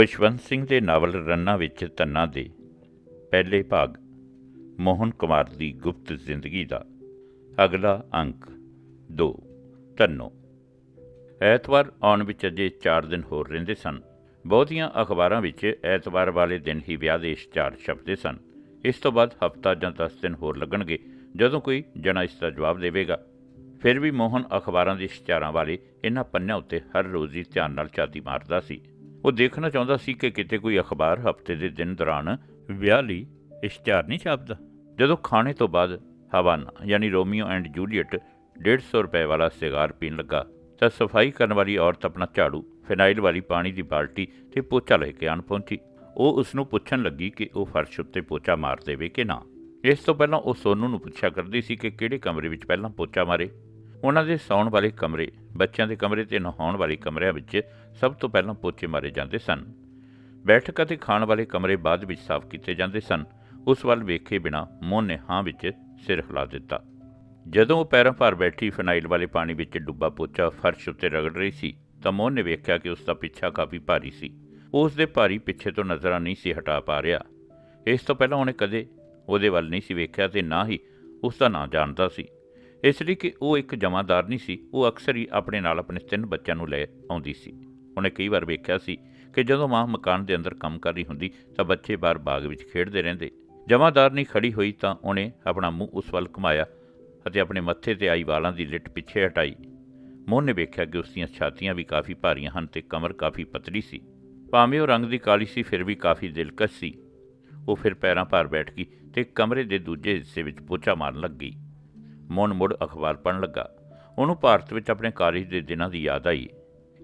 ਖੁਸ਼ਵੰਤ ਸਿੰਘ ਦੇ ਨਾਵਲ ਰੰਨਾ ਵਿੱਚ ਧੰਨਾ ਦੇ ਪਹਿਲੇ ਭਾਗ, ਮੋਹਨ ਕੁਮਾਰ ਦੀ ਗੁਪਤ ਜ਼ਿੰਦਗੀ ਦਾ ਅਗਲਾ ਅੰਕ 2 ਧੰਨੋ। ਐਤਵਾਰ ਆਉਣ ਵਿੱਚ ਅਜੇ 4 ਦਿਨ ਹੋਰ ਰਹਿੰਦੇ ਸਨ। ਬਹੁਤੀਆਂ ਅਖਬਾਰਾਂ ਵਿੱਚ ਐਤਵਾਰ ਵਾਲੇ ਦਿਨ ਹੀ ਵਿਆਹ ਦੇ ਇਸ਼ਤਿਹਾਰ ਛਪਦੇ ਸਨ। ਇਸ ਤੋਂ ਬਾਅਦ ਹਫਤਾ ਜਾਂ 10 ਦਿਨ ਹੋਰ ਲੱਗਣਗੇ, ਜਦੋਂ ਕੋਈ ਜਣਾ ਇਸ ਦਾ ਜਵਾਬ ਦੇਵੇਗਾ। ਫਿਰ ਵੀ ਮੋਹਨ ਅਖਬਾਰਾਂ ਦੇ ਇਸ਼ਤਿਹਾਰਾਂ ਵਾਲੇ ਇਹਨਾਂ ਪੰਨਿਆਂ ਉੱਤੇ ਹਰ ਰੋਜ਼ ਹੀ ਧਿਆਨ ਨਾਲ ਝਾਤੀ ਮਾਰਦਾ ਸੀ। ਉਹ ਦੇਖਣਾ ਚਾਹੁੰਦਾ ਸੀ ਕਿ ਕਿਤੇ ਕੋਈ ਅਖਬਾਰ ਹਫ਼ਤੇ ਦੇ ਦਿਨ ਦੌਰਾਨ ਵਿਆਹ ਲਈ ਇਸ਼ਤਿਹਾਰ ਨਹੀਂ ਛਾਪਦਾ। ਜਦੋਂ ਖਾਣੇ ਤੋਂ ਬਾਅਦ ਹਵਾਨਾ, ਯਾਨੀ ਰੋਮੀਓ ਐਂਡ ਜੂਲੀਅਟ 150 ਰੁਪਏ ਵਾਲਾ ਸਿਗਾਰ ਪੀਣ ਲੱਗਾ, ਤਾਂ ਸਫ਼ਾਈ ਕਰਨ ਵਾਲੀ ਔਰਤ ਆਪਣਾ ਝਾੜੂ ਫਿਨਾਈਲ ਵਾਲੀ ਪਾਣੀ ਦੀ ਬਾਲਟੀ ਤੇ ਪੋਚਾ ਲੈ ਕੇ ਆਣ ਪਹੁੰਚੀ। ਉਹ ਉਸ ਨੂੰ ਪੁੱਛਣ ਲੱਗੀ ਕਿ ਉਹ ਫਰਸ਼ ਉੱਤੇ ਪੋਚਾ ਮਾਰ ਦੇਵੇ ਕਿ ਨਾ। ਇਸ ਤੋਂ ਪਹਿਲਾਂ ਉਹ ਸੋਨੂ ਨੂੰ ਪੁੱਛਿਆ ਕਰਦੀ ਸੀ ਕਿ ਕਿਹੜੇ ਕਮਰੇ ਵਿੱਚ ਪਹਿਲਾਂ ਪੋਚਾ ਮਾਰੇ। ਉਹਨਾਂ ਦੇ ਸੌਣ ਵਾਲੇ ਕਮਰੇ ਬੱਚਿਆਂ ਦੇ ਕਮਰੇ ਤੇ ਨਹਾਉਣ ਵਾਲੇ ਕਮਰਿਆਂ ਵਿੱਚ ਸਭ ਤੋਂ ਪਹਿਲਾਂ ਪੋਚੇ ਮਾਰੇ ਜਾਂਦੇ ਸਨ। ਬੈਠਕ ਅਤੇ ਖਾਣ ਵਾਲੇ ਕਮਰੇ ਬਾਅਦ ਵਿੱਚ ਸਾਫ਼ ਕੀਤੇ ਜਾਂਦੇ ਸਨ। ਉਸ ਵੱਲ ਵੇਖੇ ਬਿਨਾ ਮੋਹਨ ਨੇ ਹਾਂ ਵਿੱਚ ਸਿਰ ਹਿਲਾ ਦਿੱਤਾ। ਜਦੋਂ ਉਹ ਪੈਰਾਂ ਭਾਰ ਬੈਠੀ ਫਨਾਈਲ ਵਾਲੇ ਪਾਣੀ ਵਿੱਚ ਡੁੱਬਾ ਪੋਚਾ ਫਰਸ਼ ਉੱਤੇ ਰਗੜ ਰਹੀ ਸੀ, ਤਾਂ ਮੋਹਨ ਨੇ ਵੇਖਿਆ ਕਿ ਉਸ ਦਾ ਪਿੱਛਾ ਕਾਫੀ ਭਾਰੀ ਸੀ। ਉਹ ਉਸ ਦੇ ਭਾਰੀ ਪਿੱਛੇ ਤੋਂ ਨਜ਼ਰਾਂ ਨਹੀਂ ਸੀ ਹਟਾ ਪਾ ਰਿਹਾ। ਇਸ ਤੋਂ ਪਹਿਲਾਂ ਉਹਨੇ ਕਦੇ ਉਹਦੇ ਵੱਲ ਨਹੀਂ ਸੀ ਵੇਖਿਆ ਤੇ ਨਾ ਹੀ ਉਸ ਦਾ ਨਾਂ ਜਾਣਦਾ ਸੀ। ਇਸ ਲਈ ਕਿ ਉਹ ਇੱਕ ਜਮਾਦਾਰ ਨਹੀਂ ਸੀ, ਉਹ ਅਕਸਰ ਹੀ ਆਪਣੇ ਨਾਲ ਆਪਣੇ ਤਿੰਨ ਬੱਚਿਆਂ ਨੂੰ ਲੈ ਆਉਂਦੀ ਸੀ। ਉਹਨੇ ਕਈ ਵਾਰ ਵੇਖਿਆ ਸੀ ਕਿ ਜਦੋਂ ਮਾਂ ਮਕਾਨ ਦੇ ਅੰਦਰ ਕੰਮ ਕਰ ਰਹੀ ਹੁੰਦੀ, ਤਾਂ ਬੱਚੇ ਬਾਹਰ ਬਾਗ ਵਿੱਚ ਖੇਡਦੇ ਰਹਿੰਦੇ। ਜਮਾਦਾਰ ਨਹੀਂ ਖੜੀ ਹੋਈ, ਤਾਂ ਉਹਨੇ ਆਪਣਾ ਮੂੰਹ ਉਸ ਵੱਲ ਘੁਮਾਇਆ ਅਤੇ ਆਪਣੇ ਮੱਥੇ ਤੇ ਆਈ ਵਾਲਾਂ ਦੀ ਲਿੱਟ ਪਿੱਛੇ ਹਟਾਈ। ਮੋਹਨ ਨੇ ਵੇਖਿਆ ਕਿ ਉਸ ਦੀਆਂ ਛਾਤੀਆਂ ਵੀ ਕਾਫੀ ਭਾਰੀਆਂ ਹਨ ਤੇ ਕਮਰ ਕਾਫੀ ਪਤਲੀ ਸੀ। ਭਾਵੇਂ ਉਹ ਰੰਗ ਦੀ ਕਾਲੀ ਸੀ, ਫਿਰ ਵੀ ਕਾਫੀ ਦਿਲਕਸ਼ ਸੀ। ਉਹ ਫਿਰ ਪੈਰਾਂ ਭਾਰ ਬੈਠ ਗਈ ਤੇ ਕਮਰੇ ਦੇ ਦੂਜੇ ਹਿੱਸੇ ਵਿੱਚ ਪੋਚਾ ਮਾਰਨ ਲੱਗ ਗਈ। ਮੋਹਨ ਮੁੜ ਅਖਬਾਰ ਪੜ੍ਹਨ ਲੱਗਾ। ਉਹਨੂੰ ਭਾਰਤ ਵਿੱਚ ਆਪਣੇ ਕਾਲਜ ਦੇ ਦਿਨਾਂ ਦੀ ਯਾਦ ਆਈ।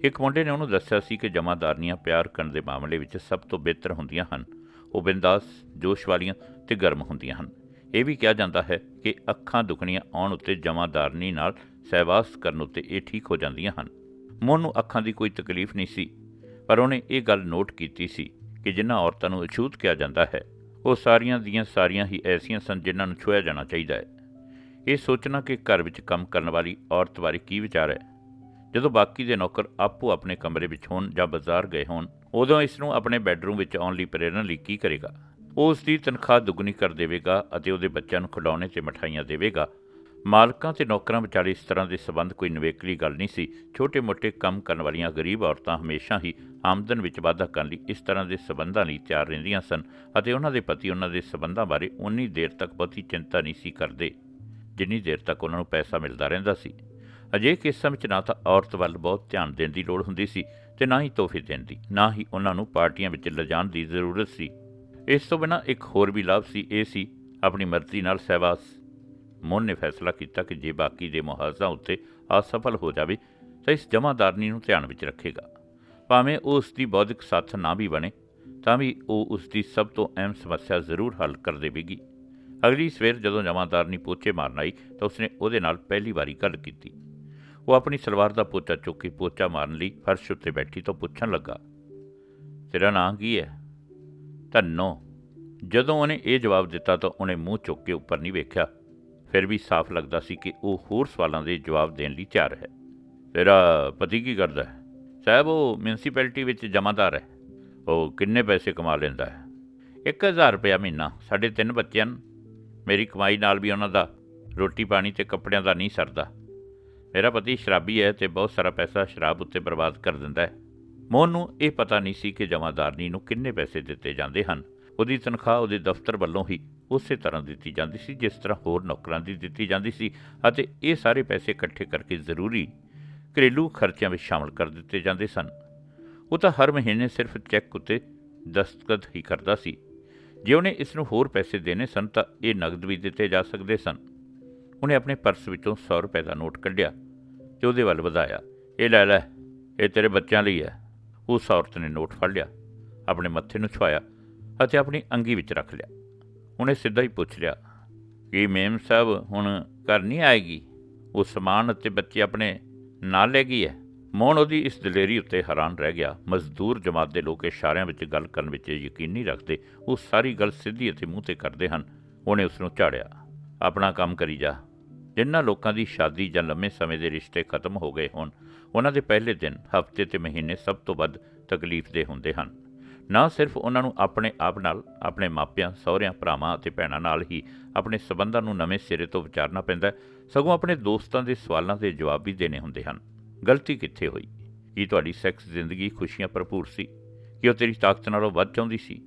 ਇੱਕ ਮੁੰਡੇ ਨੇ ਉਹਨੂੰ ਦੱਸਿਆ ਸੀ ਕਿ ਜਮਾਦਾਰਨੀਆਂ ਪਿਆਰ ਕਰਨ ਦੇ ਮਾਮਲੇ ਵਿੱਚ ਸਭ ਤੋਂ ਬਿਹਤਰ ਹੁੰਦੀਆਂ ਹਨ। ਉਹ ਬਿੰਦਾਸ ਜੋਸ਼ ਵਾਲੀਆਂ ਤੇ ਗਰਮ ਹੁੰਦੀਆਂ ਹਨ। ਇਹ ਵੀ ਕਿਹਾ ਜਾਂਦਾ ਹੈ ਕਿ ਅੱਖਾਂ ਦੁਖਣੀਆਂ ਆਉਣ ਉੱਤੇ ਜਮਾਦਾਰਨੀ ਨਾਲ ਸਹਿਵਾਸ ਕਰਨ ਉੱਤੇ ਇਹ ਠੀਕ ਹੋ ਜਾਂਦੀਆਂ ਹਨ। ਮੋਹਨ ਨੂੰ ਅੱਖਾਂ ਦੀ ਕੋਈ ਤਕਲੀਫ ਨਹੀਂ ਸੀ, ਪਰ ਉਹਨੇ ਇਹ ਗੱਲ ਨੋਟ ਕੀਤੀ ਸੀ ਕਿ ਜਿਨ੍ਹਾਂ ਔਰਤਾਂ ਨੂੰ ਅਛੂਤ ਕਿਹਾ ਜਾਂਦਾ ਹੈ, ਉਹ ਸਾਰੀਆਂ ਦੀਆਂ ਸਾਰੀਆਂ ਹੀ ਐਸੀਆਂ ਸਨ ਜਿਨ੍ਹਾਂ ਨੂੰ ਛੁਆ ਜਾਣਾ ਚਾਹੀਦਾ ਹੈ। ਇਹ ਸੋਚਣਾ ਕਿ ਘਰ ਵਿੱਚ ਕੰਮ ਕਰਨ ਵਾਲੀ ਔਰਤ ਬਾਰੇ ਕੀ ਵਿਚਾਰ ਹੈ? ਜਦੋਂ ਬਾਕੀ ਦੇ ਨੌਕਰ ਆਪੋ ਆਪਣੇ ਕਮਰੇ ਵਿੱਚ ਹੋਣ ਜਾਂ ਬਾਜ਼ਾਰ ਗਏ ਹੋਣ, ਉਦੋਂ ਇਸ ਨੂੰ ਆਪਣੇ ਬੈੱਡਰੂਮ ਵਿੱਚ ਆਉਣ ਲਈ ਪ੍ਰੇਰਣਾ ਲਈ ਕੀ ਕਰੇਗਾ? ਉਹ ਉਸ ਦੀ ਤਨਖਾਹ ਦੁੱਗਣੀ ਕਰ ਦੇਵੇਗਾ ਅਤੇ ਉਹਦੇ ਬੱਚਿਆਂ ਨੂੰ ਖਿਡੌਣੇ ਤੇ ਮਠਾਈਆਂ ਦੇਵੇਗਾ। ਮਾਲਕਾਂ ਤੇ ਨੌਕਰਾਂ ਵਿਚਾਲੇ ਇਸ ਤਰ੍ਹਾਂ ਦੇ ਸਬੰਧ ਕੋਈ ਨਵੇਕਲੀ ਗੱਲ ਨਹੀਂ ਸੀ। ਛੋਟੇ-ਮੋਟੇ ਕੰਮ ਕਰਨ ਵਾਲੀਆਂ ਗਰੀਬ ਔਰਤਾਂ ਹਮੇਸ਼ਾ ਹੀ ਆਮਦਨ ਵਿੱਚ ਵਾਧਾ ਕਰਨ ਲਈ ਇਸ ਤਰ੍ਹਾਂ ਦੇ ਸਬੰਧਾਂ ਲਈ ਤਿਆਰ ਰਹਿੰਦੀਆਂ ਸਨ ਅਤੇ ਉਹਨਾਂ ਦੇ ਪਤੀ ਉਹਨਾਂ ਦੇ ਸਬੰਧਾਂ ਬਾਰੇ ਉਨੀ ਦੇਰ ਤੱਕ ਬਹੁਤੀ ਚਿੰਤਾ ਨਹੀਂ ਸੀ ਕਰਦੇ। ਜਿੰਨੀ ਦੇਰ ਤੱਕ ਉਹਨਾਂ ਨੂੰ ਪੈਸਾ ਮਿਲਦਾ ਰਹਿੰਦਾ ਸੀ। ਅਜੇ ਕਿਸਮ ਵਿੱਚ ਨਾ ਤਾਂ ਔਰਤ ਵੱਲ ਬਹੁਤ ਧਿਆਨ ਦੇਣ ਦੀ ਲੋੜ ਹੁੰਦੀ ਸੀ ਤੇ ਨਾ ਹੀ ਤੋਹਫੇ ਦੇਣ ਦੀ, ਨਾ ਹੀ ਉਹਨਾਂ ਨੂੰ ਪਾਰਟੀਆਂ ਵਿੱਚ ਲਿਜਾਣ ਦੀ ਜ਼ਰੂਰਤ ਸੀ। ਇਸ ਤੋਂ ਬਿਨਾਂ ਇੱਕ ਹੋਰ ਵੀ ਲਾਭ ਸੀ, ਇਹ ਸੀ ਆਪਣੀ ਮਰਜ਼ੀ ਨਾਲ ਸਹਿਵਾਸ ਮੋਹਨ ਨੇ ਫੈਸਲਾ ਕੀਤਾ ਕਿ ਜੇ ਬਾਕੀ ਦੇ ਮੁਹਾਜ਼ਾ ਉੱਤੇ ਅਸਫਲ ਹੋ ਜਾਵੇ, ਤਾਂ ਇਸ ਜਮਾਦਾਰਨੀ ਨੂੰ ਧਿਆਨ ਵਿੱਚ ਰੱਖੇਗਾ। ਭਾਵੇਂ ਉਹ ਉਸ ਦੀ ਬੌਧਿਕ ਸਾਥ ਨਾ ਵੀ ਬਣੇ, ਤਾਂ ਵੀ ਉਹ ਉਸ ਦੀ ਸਭ ਤੋਂ ਅਹਿਮ ਸਮੱਸਿਆ ਜ਼ਰੂਰ ਹੱਲ ਕਰ ਦੇਵੇਗੀ। ਅਗਲੀ ਸਵੇਰ ਜਦੋਂ ਜਮਾਦਾਰਨੀ ਪੋਚੇ ਮਾਰਨ ਆਈ ਤਾਂ ਉਸਨੇ ਉਹਦੇ ਨਾਲ ਪਹਿਲੀ ਵਾਰੀ ਗੱਲ ਕੀਤੀ। ਉਹ ਆਪਣੀ ਸਲਵਾਰ ਦਾ ਪੋਚਾ ਚੁੱਕ ਕੇ ਪੋਚਾ ਮਾਰਨ ਲਈ ਫਰਸ਼ ਉੱਤੇ ਬੈਠੀ ਤਾਂ ਪੁੱਛਣ ਲੱਗਾ, ਤੇਰਾ ਨਾਂ ਕੀ ਹੈ? ਧੰਨੋ। ਜਦੋਂ ਉਹਨੇ ਇਹ ਜਵਾਬ ਦਿੱਤਾ ਤਾਂ ਉਹਨੇ ਮੂੰਹ ਚੁੱਕ ਕੇ ਉੱਪਰ ਨਹੀਂ ਵੇਖਿਆ। ਫਿਰ ਵੀ ਸਾਫ਼ ਲੱਗਦਾ ਸੀ ਕਿ ਉਹ ਹੋਰ ਸਵਾਲਾਂ ਦੇ ਜਵਾਬ ਦੇਣ ਲਈ ਤਿਆਰ ਹੈ। ਤੇਰਾ ਪਤੀ ਕੀ ਕਰਦਾ ਹੈ? ਸਾਹਿਬ ਉਹ ਮਿਊਨਿਸਪੈਲਿਟੀ ਵਿੱਚ ਜਮਾਦਾਰ ਹੈ। ਉਹ ਕਿੰਨੇ ਪੈਸੇ ਕਮਾ ਲੈਂਦਾ ਹੈ? 1000 ਰੁਪਇਆ ਮਹੀਨਾ, ਸਾਡੇ ਤਿੰਨ ਬੱਚੇ ਹਨ ਮੇਰੀ ਕਮਾਈ ਨਾਲ ਵੀ ਉਹਨਾਂ ਦਾ ਰੋਟੀ ਪਾਣੀ ਤੇ ਕੱਪੜਿਆਂ ਦਾ ਨਹੀਂ ਸਰਦਾ। ਮੇਰਾ ਪਤੀ ਸ਼ਰਾਬੀ ਹੈ ਤੇ ਬਹੁਤ ਸਾਰਾ ਪੈਸਾ ਸ਼ਰਾਬ ਉੱਤੇ ਬਰਬਾਦ ਕਰ ਦਿੰਦਾ ਹੈ। ਮੋਹਨ ਨੂੰ ਇਹ ਪਤਾ ਨਹੀਂ ਸੀ ਕਿ ਜਮਾਦਾਰਨੀ ਨੂੰ ਕਿੰਨੇ ਪੈਸੇ ਦਿੱਤੇ ਜਾਂਦੇ ਹਨ। ਉਹਦੀ ਤਨਖਾਹ ਉਹਦੇ ਦਫ਼ਤਰ ਵੱਲੋਂ ਹੀ ਉਸੇ ਤਰ੍ਹਾਂ ਦਿੱਤੀ ਜਾਂਦੀ ਸੀ, ਜਿਸ ਤਰ੍ਹਾਂ ਹੋਰ ਨੌਕਰਾਂ ਦੀ ਦਿੱਤੀ ਜਾਂਦੀ ਸੀ ਅਤੇ ਇਹ ਸਾਰੇ ਪੈਸੇ ਇਕੱਠੇ ਕਰਕੇ ਜ਼ਰੂਰੀ ਘਰੇਲੂ ਖਰਚਿਆਂ ਵਿੱਚ ਸ਼ਾਮਲ ਕਰ ਦਿੱਤੇ ਜਾਂਦੇ ਸਨ। ਉਹ ਤਾਂ ਹਰ ਮਹੀਨੇ ਸਿਰਫ ਚੈੱਕ ਉੱਤੇ ਦਸਤਖਤ ਹੀ ਕਰਦਾ ਸੀ। ਜੇ ਉਹਨੇ ਇਸ ਨੂੰ ਹੋਰ ਪੈਸੇ ਦੇਣੇ ਸਨ ਤਾਂ ਇਹ ਨਗਦ ਵੀ ਦਿੱਤੇ ਜਾ ਸਕਦੇ ਸਨ। ਉਹਨੇ ਆਪਣੇ ਪਰਸ ਵਿੱਚੋਂ 100 ਰੁਪਏ ਦਾ ਨੋਟ ਕੱਢਿਆ ਤੇ ਉਹਦੇ ਵੱਲ ਵਧਾਇਆ। ਇਹ ਲੈ ਲੈ, ਇਹ ਤੇਰੇ ਬੱਚਿਆਂ ਲਈ ਹੈ। ਉਸ ਔਰਤ ਨੇ ਨੋਟ ਫੜ ਲਿਆ, ਆਪਣੇ ਮੱਥੇ ਨੂੰ ਛੁਆਇਆ ਅਤੇ ਆਪਣੀ ਅੰਗੀ ਵਿੱਚ ਰੱਖ ਲਿਆ। ਉਹਨੇ ਸਿੱਧਾ ਹੀ ਪੁੱਛ ਲਿਆ, ਕਿ ਮੇਮ ਸਾਹਿਬ ਹੁਣ ਘਰ ਨਹੀਂ ਆਏਗੀ? ਉਹ ਸਮਾਨ ਅਤੇ ਬੱਚੇ ਆਪਣੇ ਨਾਲ ਲੈ ਗਈ ਹੈ? ਮੋਹਨ ਉਹਦੀ ਇਸ ਦਲੇਰੀ ਉੱਤੇ ਹੈਰਾਨ ਰਹਿ ਗਿਆ। ਮਜ਼ਦੂਰ ਜਮਾਤ ਦੇ ਲੋਕ ਇਸ਼ਾਰਿਆਂ ਵਿੱਚ ਗੱਲ ਕਰਨ ਵਿੱਚ ਯਕੀਨੀ ਰੱਖਦੇ। ਉਹ ਸਾਰੀ ਗੱਲ ਸਿੱਧੀ ਅਤੇ ਮੂੰਹ ਤੇ ਕਰਦੇ ਹਨ। ਉਹਨੇ ਉਸ ਨੂੰ ਝਾੜਿਆ। ਆਪਣਾ ਕੰਮ ਕਰੀ ਜਾ। ਜਿਨ੍ਹਾਂ ਲੋਕਾਂ ਦੀ ਸ਼ਾਦੀ ਜਾਂ ਲੰਮੇ ਸਮੇਂ ਦੇ ਰਿਸ਼ਤੇ ਖਤਮ ਹੋ ਗਏ ਹੋਣ, ਉਹਨਾਂ ਦੇ ਪਹਿਲੇ ਦਿਨ, ਹਫ਼ਤੇ ਤੇ ਮਹੀਨੇ ਸਭ ਤੋਂ ਵੱਧ ਤਕਲੀਫ ਦੇ ਹੁੰਦੇ ਹਨ। ਨਾ ਸਿਰਫ ਉਹਨਾਂ ਨੂੰ ਆਪਣੇ ਆਪ ਨਾਲ, ਆਪਣੇ ਮਾਪਿਆਂ, ਸਹੁਰਿਆਂ, ਭਰਾਵਾਂ ਅਤੇ ਭੈਣਾਂ ਨਾਲ ਹੀ ਆਪਣੇ ਸਬੰਧਾਂ ਨੂੰ ਨਵੇਂ ਸਿਰੇ ਤੋਂ ਵਿਚਾਰਨਾ ਪੈਂਦਾ ਸਗੋਂ ਆਪਣੇ ਦੋਸਤਾਂ ਦੇ ਸਵਾਲਾਂ ਦੇ ਜਵਾਬ ਵੀ ਦੇਣੇ ਹੁੰਦੇ ਹਨ। ਗਲਤੀ ਕਿੱਥੇ ਹੋਈ? ਕੀ ਤੁਹਾਡੀ ਸੈਕਸ ਜ਼ਿੰਦਗੀ ਖੁਸ਼ੀਆਂ ਭਰਪੂਰ ਸੀ? ਕਿ ਉਹ ਤੇਰੀ ਤਾਕਤ ਨਾਲੋਂ ਵੱਧ ਚਾਹੁੰਦੀ ਸੀ?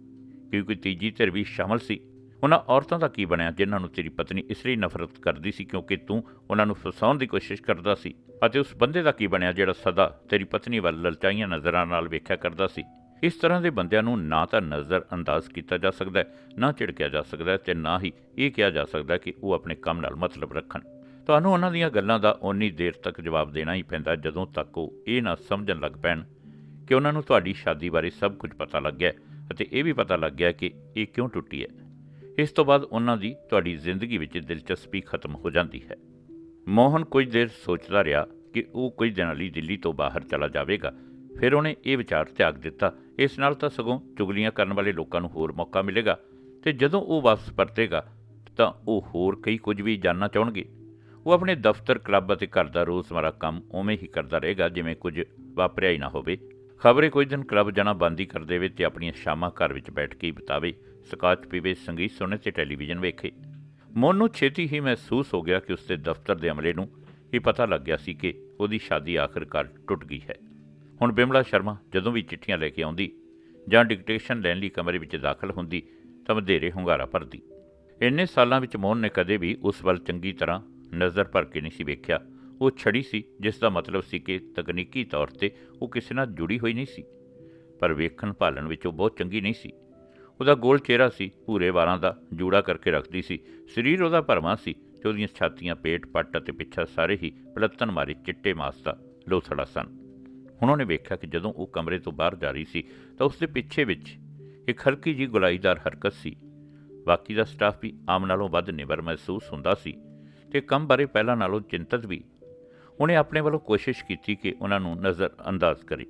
ਕਿ ਕੋਈ ਤੀਜੀ ਧਿਰ ਵੀ ਸ਼ਾਮਲ ਸੀ? ਉਹਨਾਂ ਔਰਤਾਂ ਦਾ ਕੀ ਬਣਿਆ ਜਿਨ੍ਹਾਂ ਨੂੰ ਤੇਰੀ ਪਤਨੀ ਇਸ ਲਈ ਨਫ਼ਰਤ ਕਰਦੀ ਸੀ ਕਿਉਂਕਿ ਤੂੰ ਉਹਨਾਂ ਨੂੰ ਫਸਾਉਣ ਦੀ ਕੋਸ਼ਿਸ਼ ਕਰਦਾ ਸੀ? ਅਤੇ ਉਸ ਬੰਦੇ ਦਾ ਕੀ ਬਣਿਆ ਜਿਹੜਾ ਸਦਾ ਤੇਰੀ ਪਤਨੀ ਵੱਲ ਲਲਚਾਈਆਂ ਨਜ਼ਰਾਂ ਨਾਲ ਵੇਖਿਆ ਕਰਦਾ ਸੀ? ਇਸ ਤਰ੍ਹਾਂ ਦੇ ਬੰਦਿਆਂ ਨੂੰ ਨਾ ਤਾਂ ਨਜ਼ਰ ਅੰਦਾਜ਼ ਕੀਤਾ ਜਾ ਸਕਦਾ ਹੈ, ਨਾ ਝਿੜਕਿਆ ਜਾ ਸਕਦਾ ਹੈ ਤੇ ਨਾ ਹੀ ਇਹ ਕਿਹਾ ਜਾ ਸਕਦਾ ਕਿ ਉਹ ਆਪਣੇ ਕੰਮ ਨਾਲ ਮਤਲਬ ਰੱਖਣ। ਤੁਹਾਨੂੰ ਉਹਨਾਂ ਦੀਆਂ ਗੱਲਾਂ ਦਾ ਓਨੀ ਦੇਰ ਤੱਕ ਜਵਾਬ ਦੇਣਾ ਹੀ ਪੈਂਦਾ ਜਦੋਂ ਤੱਕ ਉਹ ਇਹ ਨਾ ਸਮਝਣ ਲੱਗ ਪੈਣ ਕਿ ਉਹਨਾਂ ਨੂੰ ਤੁਹਾਡੀ ਸ਼ਾਦੀ ਬਾਰੇ ਸਭ ਕੁਝ ਪਤਾ ਲੱਗ ਗਿਆ ਅਤੇ ਇਹ ਵੀ ਪਤਾ ਲੱਗ ਗਿਆ ਕਿ ਇਹ ਕਿਉਂ ਟੁੱਟੀ ਹੈ। ਇਸ ਤੋਂ ਬਾਅਦ ਉਹਨਾਂ ਦੀ ਤੁਹਾਡੀ ਜ਼ਿੰਦਗੀ ਵਿੱਚ ਦਿਲਚਸਪੀ ਖਤਮ ਹੋ ਜਾਂਦੀ ਹੈ। ਮੋਹਨ ਕੁਝ ਦੇਰ ਸੋਚਦਾ ਰਿਹਾ ਕਿ ਉਹ ਕੁਝ ਦਿਨਾਂ ਲਈ ਦਿੱਲੀ ਤੋਂ ਬਾਹਰ ਚਲਾ ਜਾਵੇਗਾ। ਫਿਰ ਉਹਨੇ ਇਹ ਵਿਚਾਰ ਤਿਆਗ ਦਿੱਤਾ। ਇਸ ਨਾਲ ਤਾਂ ਸਗੋਂ ਚੁਗਲੀਆਂ ਕਰਨ ਵਾਲੇ ਲੋਕਾਂ ਨੂੰ ਹੋਰ ਮੌਕਾ ਮਿਲੇਗਾ ਤੇ ਜਦੋਂ ਉਹ ਵਾਪਸ ਪਰਤੇਗਾ ਤਾਂ ਉਹ ਹੋਰ ਕਈ ਕੁਝ ਵੀ ਜਾਣਨਾ ਚਾਹਣਗੇ। ਉਹ ਆਪਣੇ ਦਫ਼ਤਰ, ਕਲੱਬ ਅਤੇ ਘਰ ਦਾ ਰੋਜ਼ ਰੋਜ਼ਮਰਾ ਕੰਮ ਉਵੇਂ ਹੀ ਕਰਦਾ ਰਹੇਗਾ ਜਿਵੇਂ ਕੁਝ ਵਾਪਰਿਆ ਹੀ ਨਾ ਹੋਵੇ। ਖਬਰੇ ਕੁਝ ਦਿਨ ਕਲੱਬ ਜਾਣਾ ਬੰਦ ਹੀ ਕਰ ਦੇਵੇ ਤੇ ਆਪਣੀਆਂ ਸ਼ਾਮਾਂ ਘਰ ਵਿੱਚ ਬੈਠ ਕੇ ਹੀ ਬਿਤਾਵੇ, ਸਕਾਚ ਪੀਵੇ, ਸੰਗੀਤ ਸੁਣੇ ਤੇ ਟੈਲੀਵਿਜ਼ਨ ਵੇਖੇ। ਮੋਨ ਨੂੰ ਛੇਤੀ ਹੀ ਮਹਿਸੂਸ ਹੋ ਗਿਆ ਕਿ ਉਸਦੇ ਦਫ਼ਤਰ ਦੇ ਅਮਲੇ ਨੂੰ ਇਹ ਪਤਾ ਲੱਗ ਗਿਆ ਸੀ ਕਿ ਉਹਦੀ ਸ਼ਾਦੀ ਆਖਰਕਾਰ ਟੁੱਟ ਗਈ ਹੈ। ਹੁਣ ਬਿਮਲਾ ਸ਼ਰਮਾ ਜਦੋਂ ਵੀ ਚਿੱਠੀਆਂ ਲੈ ਕੇ ਆਉਂਦੀ ਜਾਂ ਡਿਕਟੇਸ਼ਨ ਲੈਣ ਲਈ ਕਮਰੇ ਵਿੱਚ ਦਾਖਲ ਹੁੰਦੀ ਤਾਂ ਵਧੇਰੇ ਹੁੰਗਾਰਾ ਭਰਦੀ। ਇੰਨੇ ਸਾਲਾਂ ਵਿੱਚ ਮੋਹਨ ਨੇ ਕਦੇ ਵੀ ਉਸ ਵੱਲ ਚੰਗੀ ਤਰ੍ਹਾਂ ਨਜ਼ਰ ਭਰ ਕੇ ਨਹੀਂ ਸੀ ਵੇਖਿਆ। ਉਹ ਛੜੀ ਸੀ, ਜਿਸ ਦਾ ਮਤਲਬ ਸੀ ਕਿ ਤਕਨੀਕੀ ਤੌਰ ਤੇ ਉਹ ਕਿਸੇ ਨਾਲ ਜੁੜੀ ਹੋਈ ਨਹੀਂ ਸੀ। ਪਰ ਵੇਖਣ ਭਾਲਣ ਵਿੱਚ ਉਹ ਬਹੁਤ ਚੰਗੀ ਨਹੀਂ ਸੀ। ਉਹਦਾ ਗੋਲ ਚਿਹਰਾ ਸੀ, ਭੂਰੇ ਵਾਲਾਂ ਦਾ, ਜੂੜਾ ਕਰਕੇ ਰੱਖਦੀ ਸੀ। ਸਰੀਰ ਉਹਦਾ ਭਰਵਾਂ ਸੀ ਤੇ ਉਹਦੀਆਂ ਛਾਤੀਆਂ ਪੇਟ, ਪੱਟ ਅਤੇ ਪਿੱਛਾ ਸਾਰੇ ਹੀ ਪਲੱਤਨ ਮਾਰੇ ਚਿੱਟੇ ਮਾਸ ਦਾ ਲੋਥੜਾ ਸਨ। ਹੁਣ ਉਹਨੇ ਵੇਖਿਆ ਕਿ ਜਦੋਂ ਉਹ ਕਮਰੇ ਤੋਂ ਬਾਹਰ ਜਾ ਰਹੀ ਸੀ, ਤਾਂ ਉਸ ਦੇ ਪਿੱਛੇ ਵਿੱਚ ਇੱਕ ਹਲਕੀ ਜਿਹੀ ਗੁਲਾਈਦਾਰ ਹਰਕਤ ਸੀ। ਬਾਕੀ ਦਾ ਸਟਾਫ ਵੀ ਆਮ ਨਾਲੋਂ ਵੱਧ ਨਿਵਰ ਮਹਿਸੂਸ ਹੁੰਦਾ ਸੀ। ਤੇ ਕੰਮ ਬਾਰੇ ਪਹਿਲਾਂ ਨਾਲੋਂ ਚਿੰਤਤ ਵੀ। ਉਹਨੇ ਆਪਣੇ ਵੱਲੋਂ ਕੋਸ਼ਿਸ਼ ਕੀਤੀ ਕਿ ਉਹਨਾਂ ਨੂੰ ਨਜ਼ਰ ਅੰਦਾਜ਼ ਕਰੇ।